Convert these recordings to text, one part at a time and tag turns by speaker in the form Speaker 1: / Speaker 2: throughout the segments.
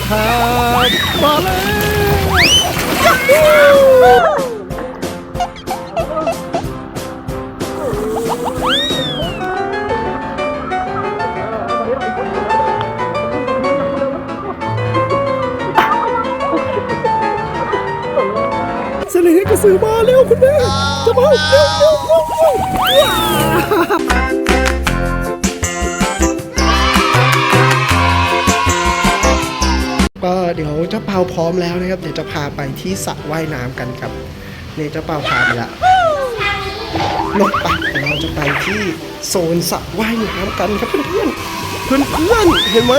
Speaker 1: แล้วครับมาแล้วสลิงให้กระสือมาเร็วคุณแม่จะมาเร็วเร็วเร็ว ก็เดี๋ยวเจ้าเปาพร้อมแล้วนะครับ เดี๋ยวจะพาไปที่สระว่ายน้ำกันครับนี่เจ้าเปาพาไปละลงไปเดี๋ยวเราจะไปที่โซนสระว่ายน้ำกันครับเพื่อนๆเพื่อนเพื่อนๆเห็นไหม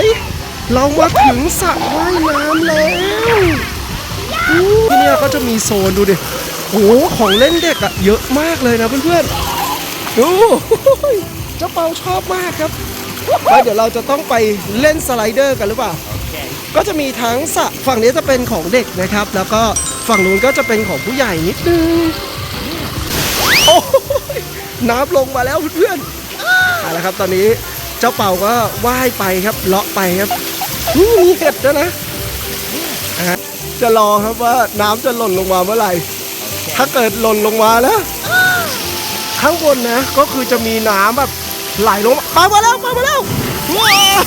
Speaker 1: เรามาถึงสระว่ายน้ำแล้วที่นี่ก็จะมีโซนดูดิโอ้ของเล่นเด็กอะเยอะมากเลยนะเพื่อนๆดูเจ้าเปาชอบมากครับแล้วเดี๋ยวเราจะต้องไปเล่นสไลเดอร์กันหรือเปล่า ก็จะมีทั้งสระฝั่งนี้จะเป็นของเด็กนะครับ แล้วก็ฝั่งนู้นก็จะเป็นของผู้ใหญ่นิดนึงโอ้ยน้ำลงมาแล้วเพื่อนๆเอาละครับ ตอนนี้เจ้าเป่าก็ว่ายไปครับเลาะไปครับนี่มีเห็ดด้วยนะอะจะรอครับว่าน้ำจะหล่นลงมาเมื่อไหร่ ถ้าเกิดหล่นลงมาแล้ว ข้างบนนะ ก็คือจะมีน้ำแบบไหลลงมามาแล้วมามาแล้วว้าว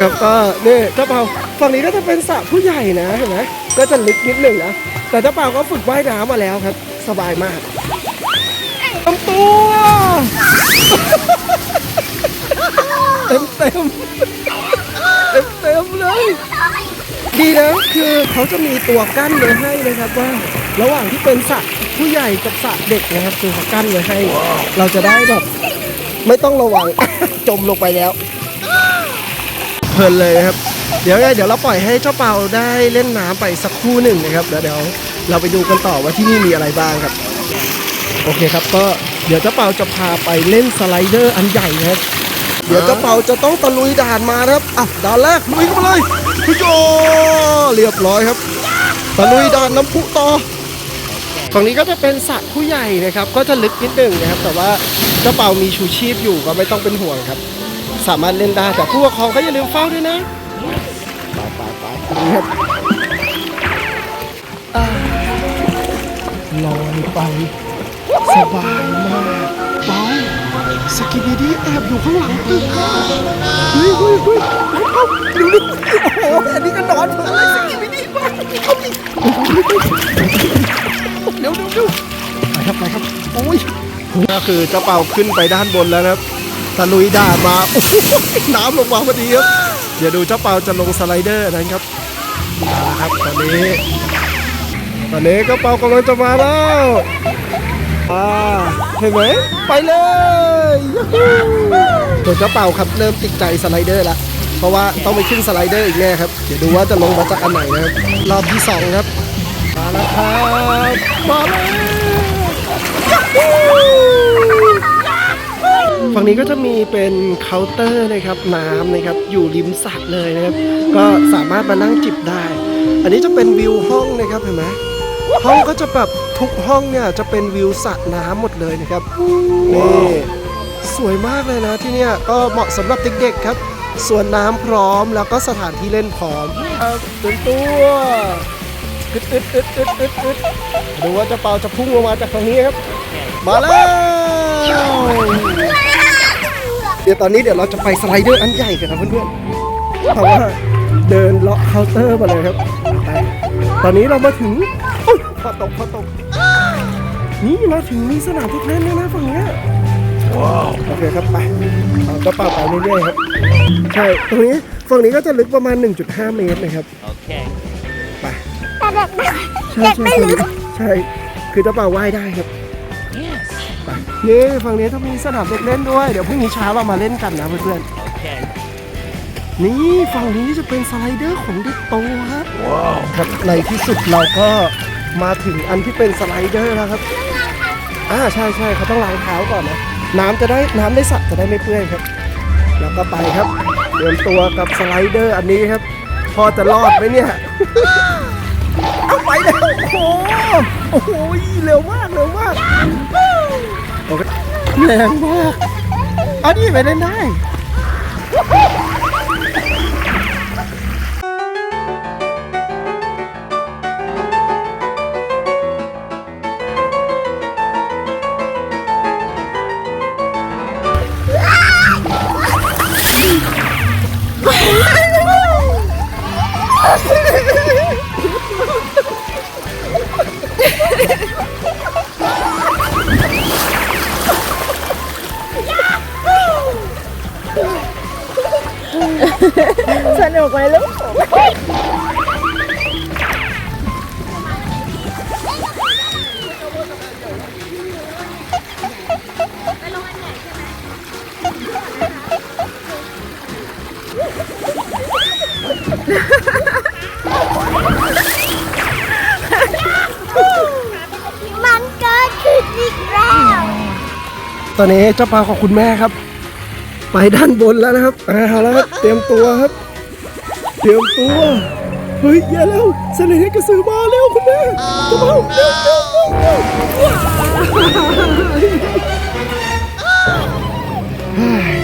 Speaker 1: ครับก็นี่เจ้าเปาฝั่งนี้ก็จะเป็นสระผู้ใหญ่นะเห็นไหมก็จะลึกนิดหนึ่งนะแต่เจ้าเปาก็ฝึกว่ายน้ำมาแล้วครับ สบายมากลำตัวเต็มเต็มเต็มเต็มเลยดีนะคือเขาจะมีตัวกั้นไว้ให้นะครับว่า ระหว่างที่เป็นสระผู้ใหญ่กับสระเด็กนะครับคือเขากั้นไว้ให้ เราจะได้แบบไม่ต้องระวังจมลงไปแล้ว ลินเลยนะครับ เดี๋ยวเดี๋ยวเราปล่อยให้เจ้าเปาได้เล่นน้ำไปสักครู่หนึ่งนะครับแล้วเดี๋ยวเราไปดูกันต่อว่าที่นี่มีอะไรบ้างครับ โอเคครับก็เดี๋ยวเจ้าเปาจะพาไปเล่นสไลเดอร์อันใหญ่นะครับเดี๋ยวเจ้าเปาจะต้องตะลุยด่านมาครับอะด่านแรกลุยเข้ามาเลยพี่โจเรียบร้อยครับตะลุยด่านน้ำพุต่อฝั่งนี้ก็จะเป็นสระผู้ใหญ่นะครับ ก็จะลึกนิดหนึ่งนะครับ แต่ว่าเจ้าเปามีชูชีพอยู่ก็ไม่ต้องเป็นห่วงครับ สามารถเล่นได้แต่ผู้ปกครองก็อย่าลืมเฝ้าด้วยนะไปไปไปลอยไปสบายมากเบาสกินดี้แอบอยู่ข้างหลังตึกค่ะเฮ้ยเฮ้ยเฮ้ยเอาดูดิโอ้โหอันนี้ก็นอนเถอะสกินดี้บ้างเอาดิเร็วเร็วเร็วไปครับไปครับโอ้ยก็คือเจ้าเป่าขึ้นไปด้านบนแล้วนะครับ ตะลุยด่ามาโอ้โหน้ำลงมาพอดีครับเดี๋ยวดูเจ้าเปาจะลงสไลเดอร์นะครับเอาละครับตอนนี้ตอนนี้เจ้าเปากำลังจะมาแล้วอ่าเห็นไหมไปเลยยูฮูส่วเจ้าเปาครับเริ่มติดใจสไลเดอร์ละเพราะว่าต้องไปขึ้นสไลเดอร์อีกแน่ครับเดี๋ยวดูว่าจะลงมาจากอันไหนนะครับรอบที่สองครับมาแล้วครับมาแล้วยูฮู ฝั่งนี้ก็จะมีเป็นเคาน์เตอร์นะครับน้ำนะครับอยู่ริมสระเลยนะครับ ก็สามารถมานั่งจิบได้ อันนี้จะเป็นวิวห้องนะครับเห็นไหมห้องก็จะแบบทุกห้องเนี่ยจะเป็นวิวสระน้ำหมดเลยนะครับนี่สวยมากเลยนะที่เนี่ยก็เหมาะสำหรับเด็กๆครับส่วนน้ำพร้อมแล้วก็สถานที่เล่นพร้อมครับเต็มตัวอึดอึดอึดอึดอึดอึดดูว่าจะเปาจะพุ่งลงมาจากตรงนี้ครับ มาแล้ว เดี๋ยวตอนนี้เดี๋ยวเราจะไปสไลเดอร์อันใหญ่กันนะเพื่อนๆเพราะว่าเดินเลาะเคาน์เตอร์มาเลยครับไปตอนนี้เรามาถึงอุ๊ยพอตกพอตก นี่มาถึงมีสนามเด็กเล่นแล้วนะฝั่งเนี้ยว้าวโอเคครับไปเอากระเป๋าไปเรื่อยๆครับ ใช่ตรงนี้ฝั่งนี้ก็จะลึกประมาณ 1.5 เมตรนะครับ
Speaker 2: Okay.
Speaker 1: ไป
Speaker 3: แต่เด็กไม่
Speaker 1: ใช่
Speaker 3: เด็ก
Speaker 1: ใช่
Speaker 3: ไม่ลึก
Speaker 1: ใช่คือเจ้าเป่าว่ายได้ครับ
Speaker 2: Yes.
Speaker 1: ไป นี่ฝั่งนี้ต้องมีสนามเด็กเล่นด้วย เดี๋ยวพรุ่งนี้เช้าเรามาเล่นกันนะเพื่อน
Speaker 2: Okay.
Speaker 1: ๆนี่ฝั่งนี้จะเป็นสไลเดอร์ของเด็กโตครับว้าวครับในที่สุดเราก็มาถึงอันที่เป็นสไลเดอร์แล้วครับอ่าใช่ใช่เขาต้องล้างเท้าก่อนนะ น้ำจะได้น้ำได้สระจะได้ไม่เปื้อนครับ แล้วก็ไปครับเตรียมตัวกับสไลเดอร์อันนี้ครับ พอจะรอดไหมเนี่ยเอาไปแล้วโอ้โหโอ้โหเร็วมากเร็วมาก แรงมากอันนี้ไปเล่นได้
Speaker 2: สนุกไหมลูก
Speaker 3: มันเกิดขึ้นอีกแล้ว
Speaker 1: ตอนนี้เจ้าปลาของคุณแม่ครับ ไปด้านบนแล้วนะครับเอาแล้วครับ เตรียมตัวครับ เตรียมตัว เฮ้ยอย่าแล้วเสนห์กระสือมาเร็วคุณแม่เจ้าปลาเร็วเร็วเร็วเร็วเฮ้ย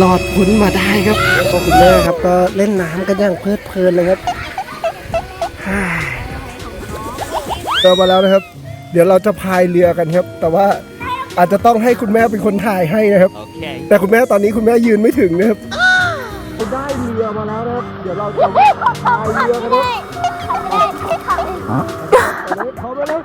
Speaker 1: รอดพ้นมาได้ครับก็คุณแม่ครับก็เล่นน้ำกันอย่างเพลิดเพลินเลยครับเจอมาแล้วนะครับ เดี๋ยวเราจะพายเรือกันครับ แต่ว่า อาจจะต้องให้คุณแม่เป็นคนถ่ายให้นะครับแต่คุณแม่ตอนนี้คุณแม่ยืนไม่ถึงนะครับได้เรือมาแล้วนะครับ เดี๋ยวเราจะพายเรือกันนะครับเขาไปเลย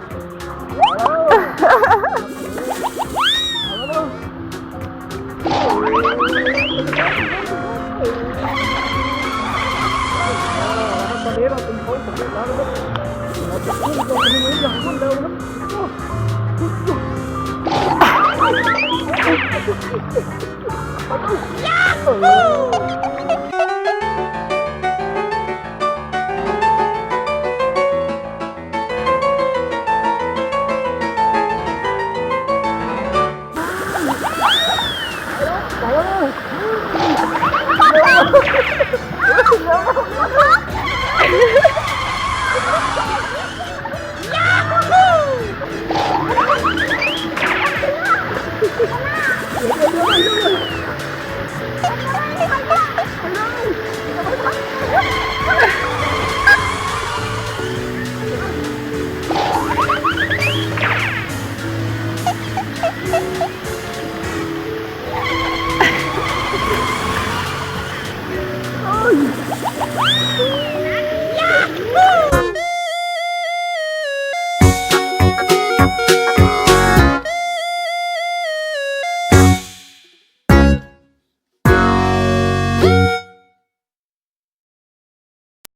Speaker 1: ตอนนี้เราเป็นโค้งสำเร็จแล้วนะครับเราจะขึ้นลงไปในอย่างรวดเร็วนะครับ ยาก